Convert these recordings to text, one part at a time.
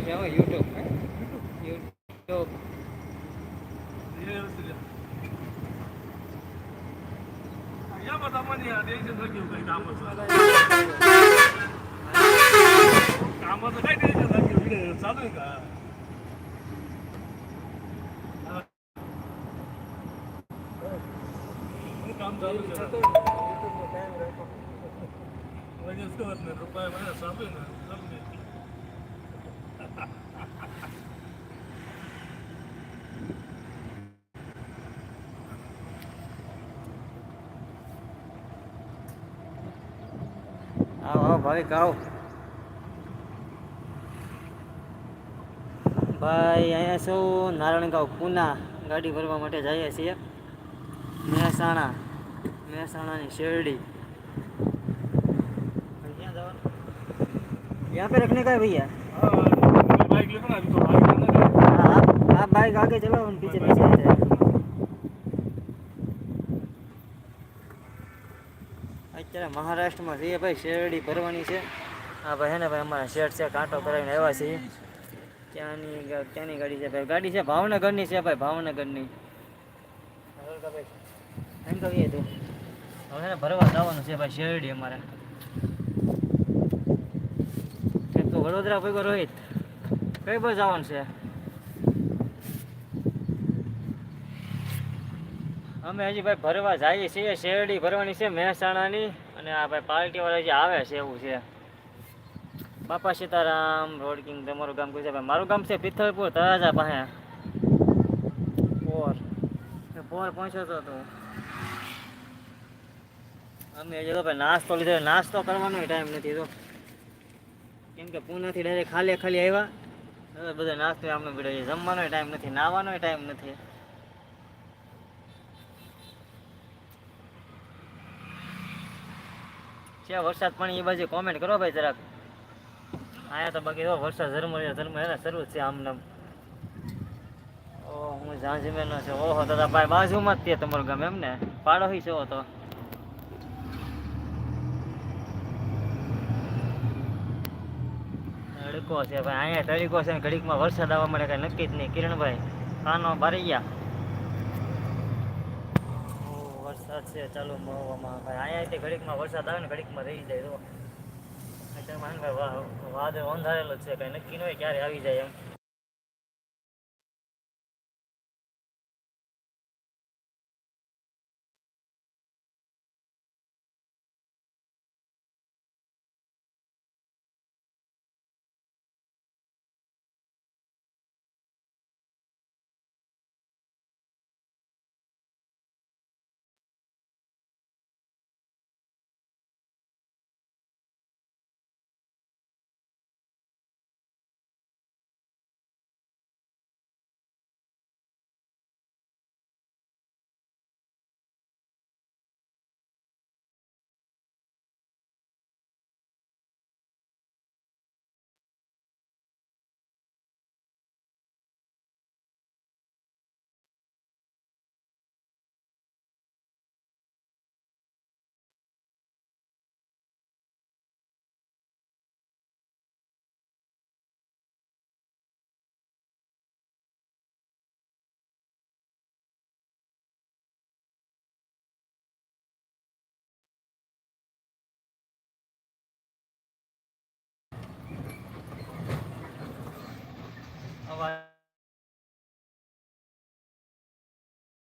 చేసావు YouTube YouTube कामाचं. काय टेन्शन चालू आहे का? ભાવિક આવો ભાઈ અહીંયા શું નારાયણગાંવ પૂના ગાડી ભરવા માટે જઈએ છીએ મહેસાણા મહેસાણાની શેરડી ક્યાં જવાનું यहाँ पे रखने का है भैया हाँ बाइक लेकर अभी तो बाइक लेना है हाँ, आप आप बाइक आगे चलाओ हम पीछे पीछे અત્યારે મહારાષ્ટ્રમાં જઈએ ભાઈ શેરડી ભરવાની છે. હા ભાઈ હે ને ભાઈ અમારા શેઠ છે, કાંટો કરાવીને આવ્યા છીએ. ત્યાંની ક્યાંની ગાડી છે ભાઈ. ગાડી છે ભાવનગરની છે ભાઈ, ભાવનગરની. એમ કહીએ તું. હવે ને ભરવા જવાનું છે ભાઈ શેરડી અમારે. તો વડોદરા ભાઈ રોહિત. કઈ બાજુ જવાનું છે? અમે હજી ભાઈ ભરવા જઈએ છીએ, શેરડી ભરવાની છે, મહેસાણાની. અને આ ભાઈ પાર્ટી વાળા જે આવે છે એવું છે. બાપા સીતારામ, રોડ કિંગ તમારું ગામ કયું છે ભાઈ મારું ગામ છે પિથલપુર, તળાજા પાસે. પોર પોર પહોંચ્યો તો તું અમે હજી તો ભાઈ નાસ્તો લીધો. નાસ્તો કરવાનો ટાઈમ નથી તો. કેમ કે પૂનાથી ડાયરેક્ટ ખાલી ખાલી આવ્યા. બધો નાસ્તો આમનો પીડ્યો છે. જમવાનો ટાઈમ નથી, નાવાનો ટાઈમ નથી. છે વરસાદ પણ એ બાજુ કોમેન્ટ કરો ભાઈ જરાક. આયા તો બાકી વરસાદ ધર્મ ધર્મ એને શરૂ છે આમને ઓ, હું ઝાંઝમેરનો છે. ઓહો દાદા ભાઈ બાજુમાં જ તે તમારું ગમે એમ ને? પાડોશી છો તો. તડકો છે ભાઈ. અહીંયા તડકો છે ને ઘડીકમાં વરસાદ આવવા માટે કઈ નક્કી જ નહીં. કિરણભાઈ કાનો ભરી ગયા ઓ, વરસાદ છે, ચાલુ મહુવામાં. ભાઈ, અહીંયા ઘડીકમાં વરસાદ આવે ને ઘડીકમાં રહી જાય, તો. અત્યારમાં ભાઈ, વા- વાદળ અંધારેલો છે, કઈ નક્કી ન હોય ક્યારે આવી જાય એમ.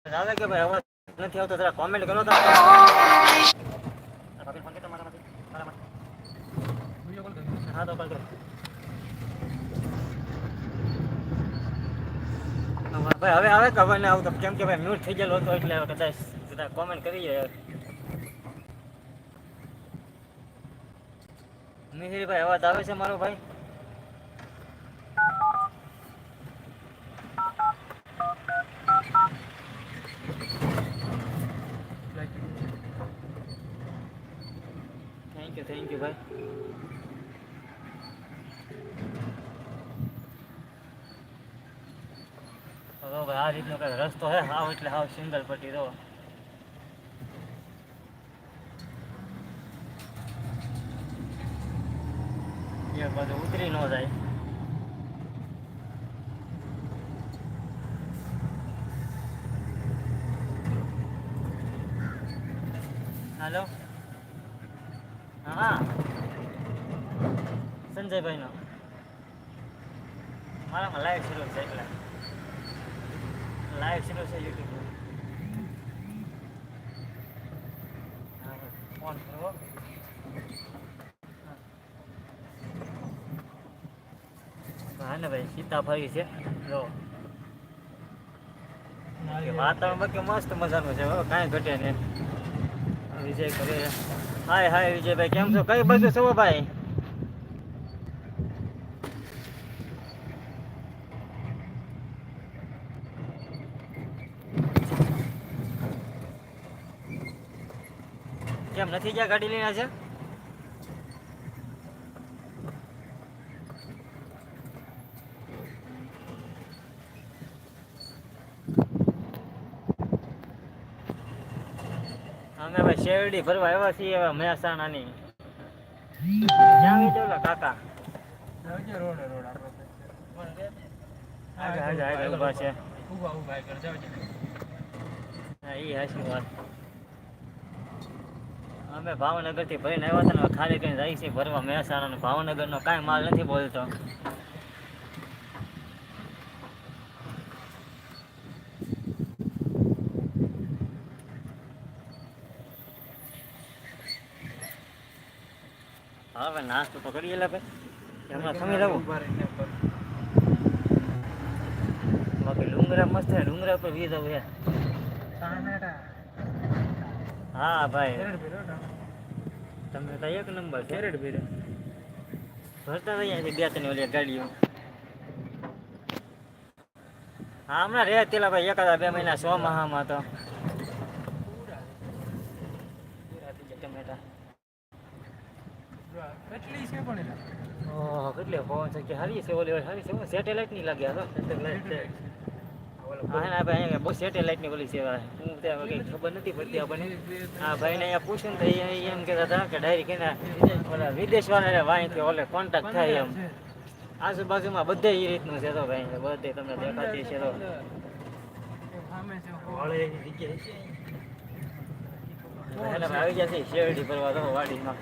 આવે કે ભાઈ અવાજ નથી આવતો જરા કોમેન્ટ કરો તો ભાભી ફોન કે તમારા વિડિયો કોલ કરો હા તો કોલ કરો ભાઈ હવે આવે ખબર ને આવું કેમ કે ભાઈ મ્યુટ થઈ ગયેલો હતો એટલે કદાચ કદાચ કોમેન્ટ કરી જાય મિહિરભાઈ અવાજ આવે છે મારો ભાઈ થેન્ક યુ થેન્ક યુ ભાઈ હવે આ રીતનો કંઈ રસ્તો હે? હાવ એટલે હાવ સિંગલ પટ્ટી રહો. ઉતરી ન જાય. Hello? સંજયભાઈનો. મારામાં લાઈવ શરૂ છે એટલે. લાઈવ શરૂ છે યુટ્યુબ ફોન કરવો હા. ને ભાઈ સીતાફળી છે. જો વાતાવરણ બાકી મસ્ત મજાનું છે કાંઈ ઘટે નહીં. વિજય કરે. હાય હાય વિજયભાઈ, કેમ છો? કઈ બાજુ છો ભાઈ? કેમ નથી ક્યાં ગાડી લઈને છે? અમે ભાઈ શેરડી ભરવા આવ્યા છીએ હવે મહેસાણાની. જાવી ઓલા કાકા. રોડે રોડ આગળ આગળ આગળ ઊભા છે. ઊભા ઊભા આગળ જાવજે હા, ઈ હાચી વાત. અમે ભાવનગરથી ભરીને આવ્યા હતા ખાલી કઈ જાય છે ભરવા મહેસાણા ભાવનગર નો કાંઈ માલ નથી બોલતો. હવે નાસ્તો તો કરીએ લે ભાઈ. હમણાં ખમી પર બાકી ડુંગરા મસ્ત ડુંગરા પર વીજ સામેટા. હા ભાઈ. તમે તો એક નંબર છે. કેરેટ ભીરો ભરતા રહ્યા છે બે ત્રણ ઓલી ગાડીઓ. હા હમણાં રે તેલા ભાઈ એકાદા બે મહિના સો મહામાં તો. ટમેટા કેટલી છે પણ ઓહો કેટલી ફોન છે કે હારી છે ઓલી હારી છે સેટેલાઇટની લાગ્યા સેટેલાઇટ છે. હા ભાઈ બહુ સેટેલાઇટની ઓલી હું ત્યાં ખબર નથી પડતી આપણને. હા ભાઈને અહીંયા પૂછ્યું તો એમ કહેતા હતા કે ડાયરી કેના ઓલા વિદેશ વાળા વાંચી ઓલે કોન્ટેક્ટ થાય એમ. આજુબાજુમાં બધે એ રીતનું છે તો ભાઈ બધે તમને દેખાતી છે તો. આવી છે શેરડી ફરવા તો વાડીમાં.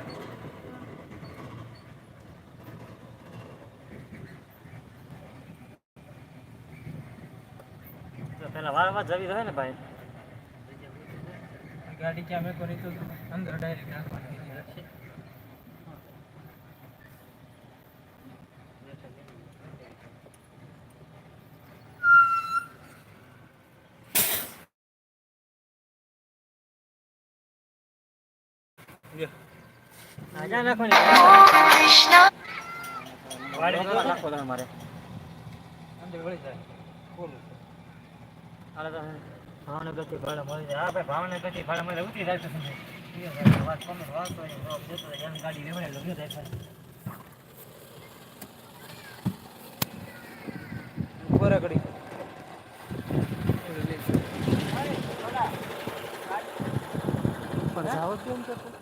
પેલા જવી હોય ને ભાઈ? ગાડી ક્યાં મેં કરી તો અંદર ડાયરેક્ટ નાખવાની હા, જ્યાં નાખવાની વાડીમાં નાખો તમે મારે. અંદર વળી જાય. બોલું. હાલો તો ભાવનગરથી ભાડા મળી હા, ભાઈ, ભાવનગરથી ભાડા મળે ઉતરી જાય તો વાત તમે વાત એમ ગાડી ઉતરી જાય છે. ઉપર આગળ પણ કેમ કરતો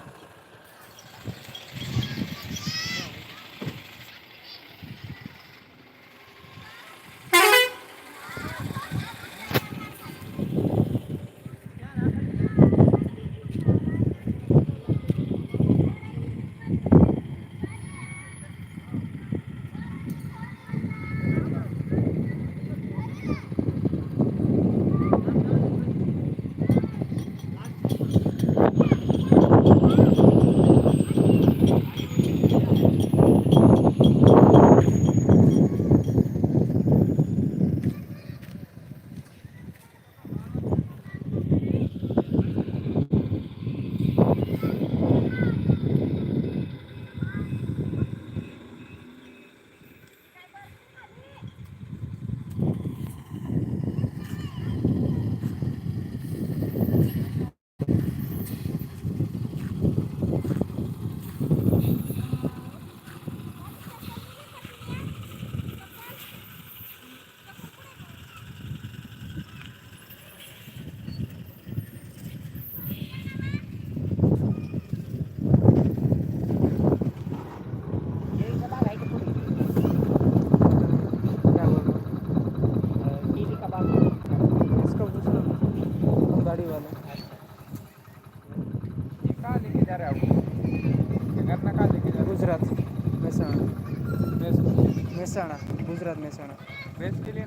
મહેસાણા વેચ કે लिए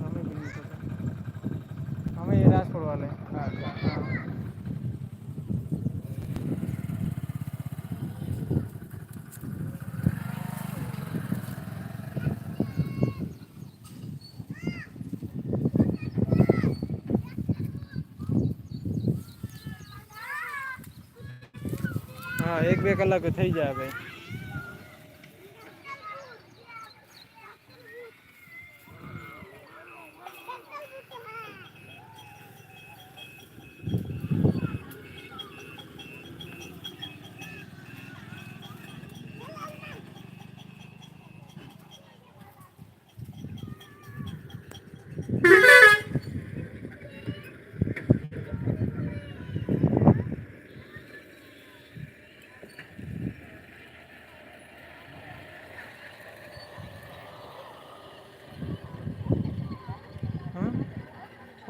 અમે બી લીધો હતો અમે એ રાજકોટ વાલે હા હા એક બે કલાક થઈ જાય ભાઈ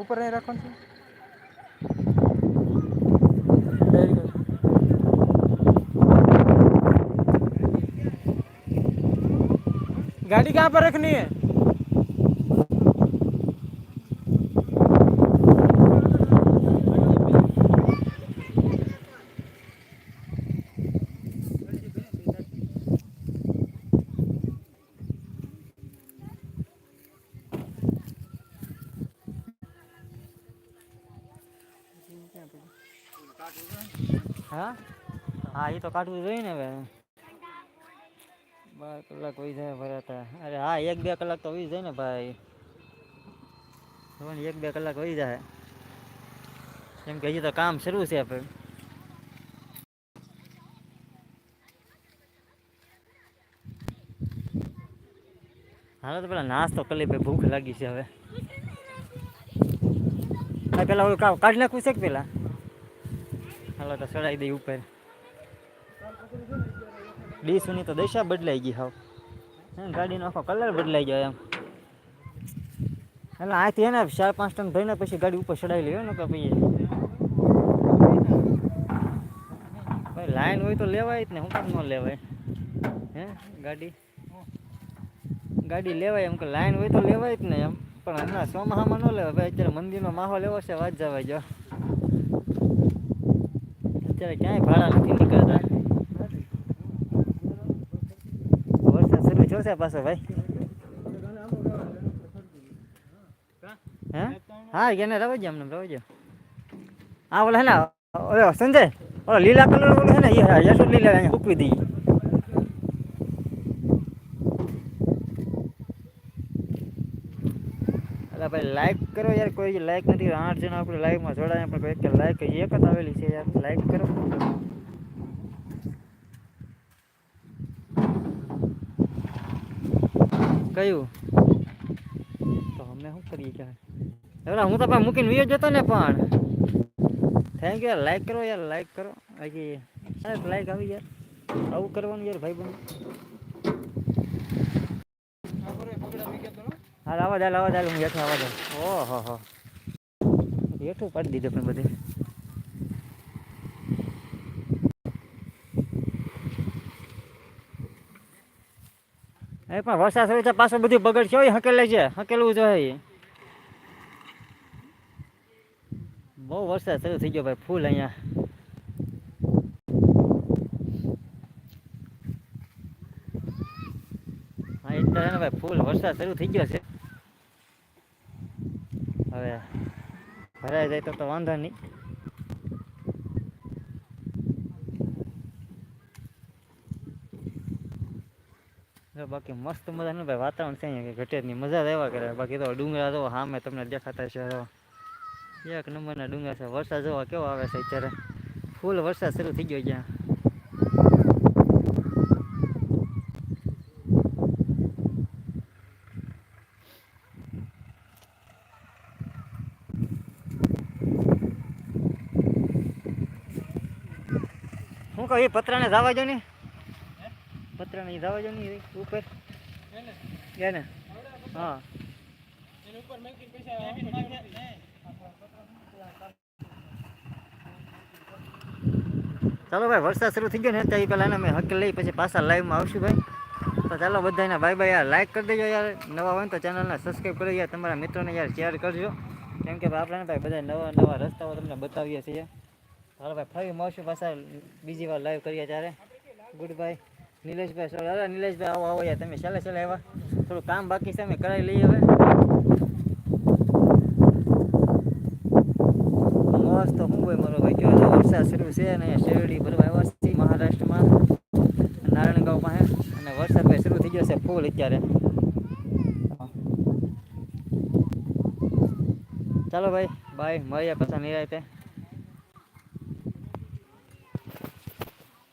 ઉપર નહીં રાખવાનું છે Very good. गाड़ी कहाँ पर रखनी है હા એ તો કાઢવું જોઈએ ને હવે બાર કલાક હોઈ જાય ભરાતા અરે હા એક બે કલાક તો હોઈ જાય ને ભાઈ જોને એક બે કલાક હોઈ જાય કેમ કે હજી તો કામ શરૂ છે આપણે હાલો તો પેલા નાસ્તો કરી લઈએ ભાઈ ભૂખ લાગી છે હવે હા પેલા ઓલું કા- કાઢી નાખવું છે કે પેલા હાલો તો ચડાવી દઈ ઉપર ડીસુની તો દશા બદલાઈ ગઈ હાવ. ગાડીનો આખો કલર બદલાઈ ગયો એમ. એટલે આથી એને ચાર પાંચ ટન ભરીને પછી ગાડી ઉપર ચડાવી લેવી ને કે ભાઈ, લાઈન હોય તો લેવાય જ ને, હું કામ ન લેવાય? હે, ગાડી? ગાડી લેવાય એમ કે લાઈન હોય તો લેવાય જ ને એમ. પણ હમણાં ચોમાસામાં ન લેવાય. ભાઈ, અત્યારે મંદિરનો માહોલ એવો છે, વાત જવાય જો અત્યારે ક્યાંય ભાડા નથી નીકળતા. થયો છે, પાછો ભાઈ. હે? એને રવાજો અમને રવાજો. હા, ઓલા હે ને સંજય, ઓલો લીલા કલર ઓલો હે ને, એ લીલા અહીંયા ઉકવી દઈએ અલા ભાઈ લાઈક કરો યાર, કોઈ લાઈક નથી. આઠ જણા આપણે લાઈવમાં જોડાયા, પણ એક લાઈક એક જ આવેલી છે યાર. લાઈક કરો. કયું તો અમે શું કરીએ કે? હવે હું તો પણ મૂકીને વિયો જતો ને પણ. થેન્ક યુ લાઈક કરો યાર લાઈક કરો. બાકી લાઈક આવી યાર આવું કરવાનું યાર, ભાઈ બંધ હાલ, આવા દાલ આવા દાલ હું હેઠું આવા જાય ઓહો, હો. હેઠું પાડી દીધું પણ બધે. એ પણ વરસાદ થયો તો પાછું બધું બગડ છે હકેલે છે. હકેલવું જોઈએ. બહુ વરસાદ શરૂ થઈ ગયો ભાઈ, ફૂલ અહીંયા. હા એ તો ભાઈ, ફૂલ વરસાદ શરૂ થઈ ગયો છે. હવે ભરાઈ જાય તો વાંધો નહીં. બાકી મસ્ત મજાનું ભાઈ વાતાવરણ છે અહીંયા, કે ઘટેરની મજા જ આવ્યા કરે. બાકી તો ડુંગરા જો સામે તમને દેખાતા છે જો. એક નંબરના ડુંગર છે, વરસાદ જોવા કેવો આવે છે અત્યારે? ફૂલ વરસાદ શરૂ થઈ ગયો જ્યાં હું કહું, એ પતરાને જવા જો ને? પતરાને જવા જો ને એ ઉપર? એને? હા. ચાલો ભાઈ વરસાદ શરૂ થઈ ગયો ને ત્યાં પેલા અમે હક લઈ પછી પાછા લાઈવમાં આવશું ભાઈ. તો ચાલો બધાને ભાઈ ભાઈ યાર. લાઈક કરી દેજો યાર. નવા હોય ને તો ચેનલને સબસ્ક્રાઈબ કરી યાર. તમારા મિત્રોને યાર શેર કરજો. કેમ કે ભાઈ આપણે ભાઈ બધા નવા નવા રસ્તાઓ તમને બતાવીએ છીએ. હાલો ભાઈ ફરી મળશું પાછા બીજી વાર લાઈવ કરીએ ત્યારે. ગુડ બાય નિલેશભાઈ સોરી. અરે નિલેશભાઈ, આવો આવો યાર, તમે ચાલે ચાલે આવ્યા. થોડું કામ બાકી છે, અમે કરાવી લઈએ હવે. મસ્ત હું હોય મારો ભાઈ. જો વરસાદ શરૂ છે અને શેરડી ભરવા આવ્યા છે મહારાષ્ટ્રમાં. નારાયણગાંવ પાસે. અને વરસાદ ભાઈ શરૂ થઈ ગયો છે ફૂલ અત્યારે. ચાલો ભાઈ બાય મળીએ પાછા નિરાયતે.